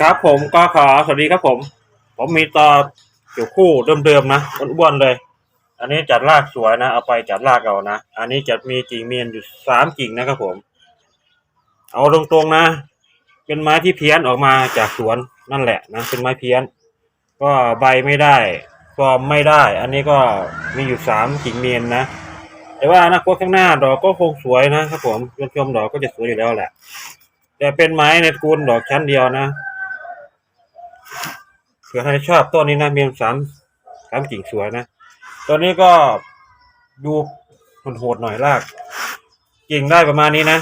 ครับผมก็ขอสวัสดีครับผม ผมมีต่อเกี่ยวคู่เดิมๆนะอ้วนๆเลย อันนี้จัดรากสวยนะ เอาไปจัดรากเอานะ อันนี้จะมีกิ่งเมียนอยู่สามกิ่งนะครับผม เอาตรงๆนะ เป็นไม้ที่เพี้ยนออกมาจากสวนนั่นแหละนะ เป็นไม้เพี้ยน ก็ใบไม่ได้ฟอร์มไม่ได้ อันนี้ก็มีอยู่สามกิ่งเมียนนะ แต่ว่าอนาคตข้างหน้าดอกก็คงสวยนะครับผมยอดชมดอกก็จะสวยอยู่แล้วแหละ แต่เป็นไม้ในกูลดอกชั้นเดียวนะ ผื่อใครชอบต้นนี้นะเมียมสามสามกิ่งสวยนะตัวนี้ก็ดูโหดหน่อยราก กิ่งได้ประมาณนี้นะ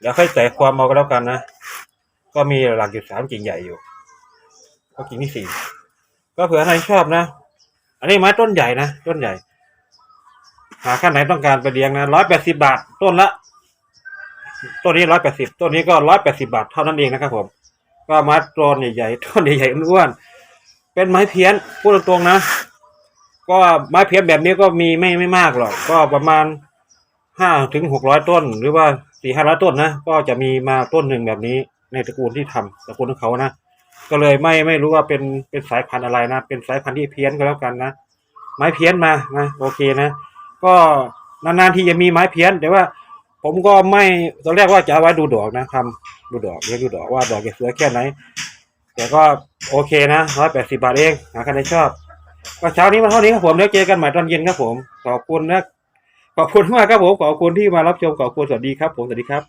เดี๋ยวค่อยใส่ความเอาก็แล้วกันนะ ก็มีหลักอยู่สามกิ่งใหญ่อยู่ ก็กิ่งที่สี่ก็เผื่อใครชอบนะ อันนี้ไม้ต้นใหญ่นะต้นใหญ่ หาขั้นไหนต้องการไปเลี้ยงนะร้อยแปดสิบาทต้นละต้นนี้ร้อยแปดสิบต้นนี้ก็ร้อยแปดสิบาทเท่านั้นเองนะครับผม ก็ไม้ต้นใหญ่ๆต้นใหญ่ๆอ้วนๆ เป็นไม้เพี้ยนพูดตรงๆนะ ก็ไม้เพี้ยนแบบนี้ก็มีไม่ไม่มากหรอก ก็ประมาณห้าถึงหกร้อยต้น หรือว่าสี่ห้าร้อยต้นนะ ก็จะมีมาต้นหนึ่งแบบนี้ ในตระกูลที่ทำตระกูลของเขานะ ก็เลยไม่ไม่รู้ว่าเป็นเป็นสายพันธุ์อะไรนะ เป็นสายพันธุ์ที่เพี้ยนก็แล้วกันนะ ไม้เพี้ยนมานะโอเคนะ ก็นานๆที่จะมีไม้เพี้ยนแต่ว่าผมก็ไม่ตอนแรกว่าจะเอาไว้ดูดอกนะทำดูดอกเรียกดูดอกว่าดอกจะสวยแค่ไหน แต่ก็โอเคนะร้อยแปดสิบาทเองหาใครชอบ ก็เช้านี้มาเท่านี้ครับผมเดี๋ยวเจอกันใหม่ตอนเย็นครับผม ขอบคุณนะ ขอบคุณมากครับผม ขอบคุณที่มารับชม ขอบคุณสวัสดีครับผม สวัสดีครับ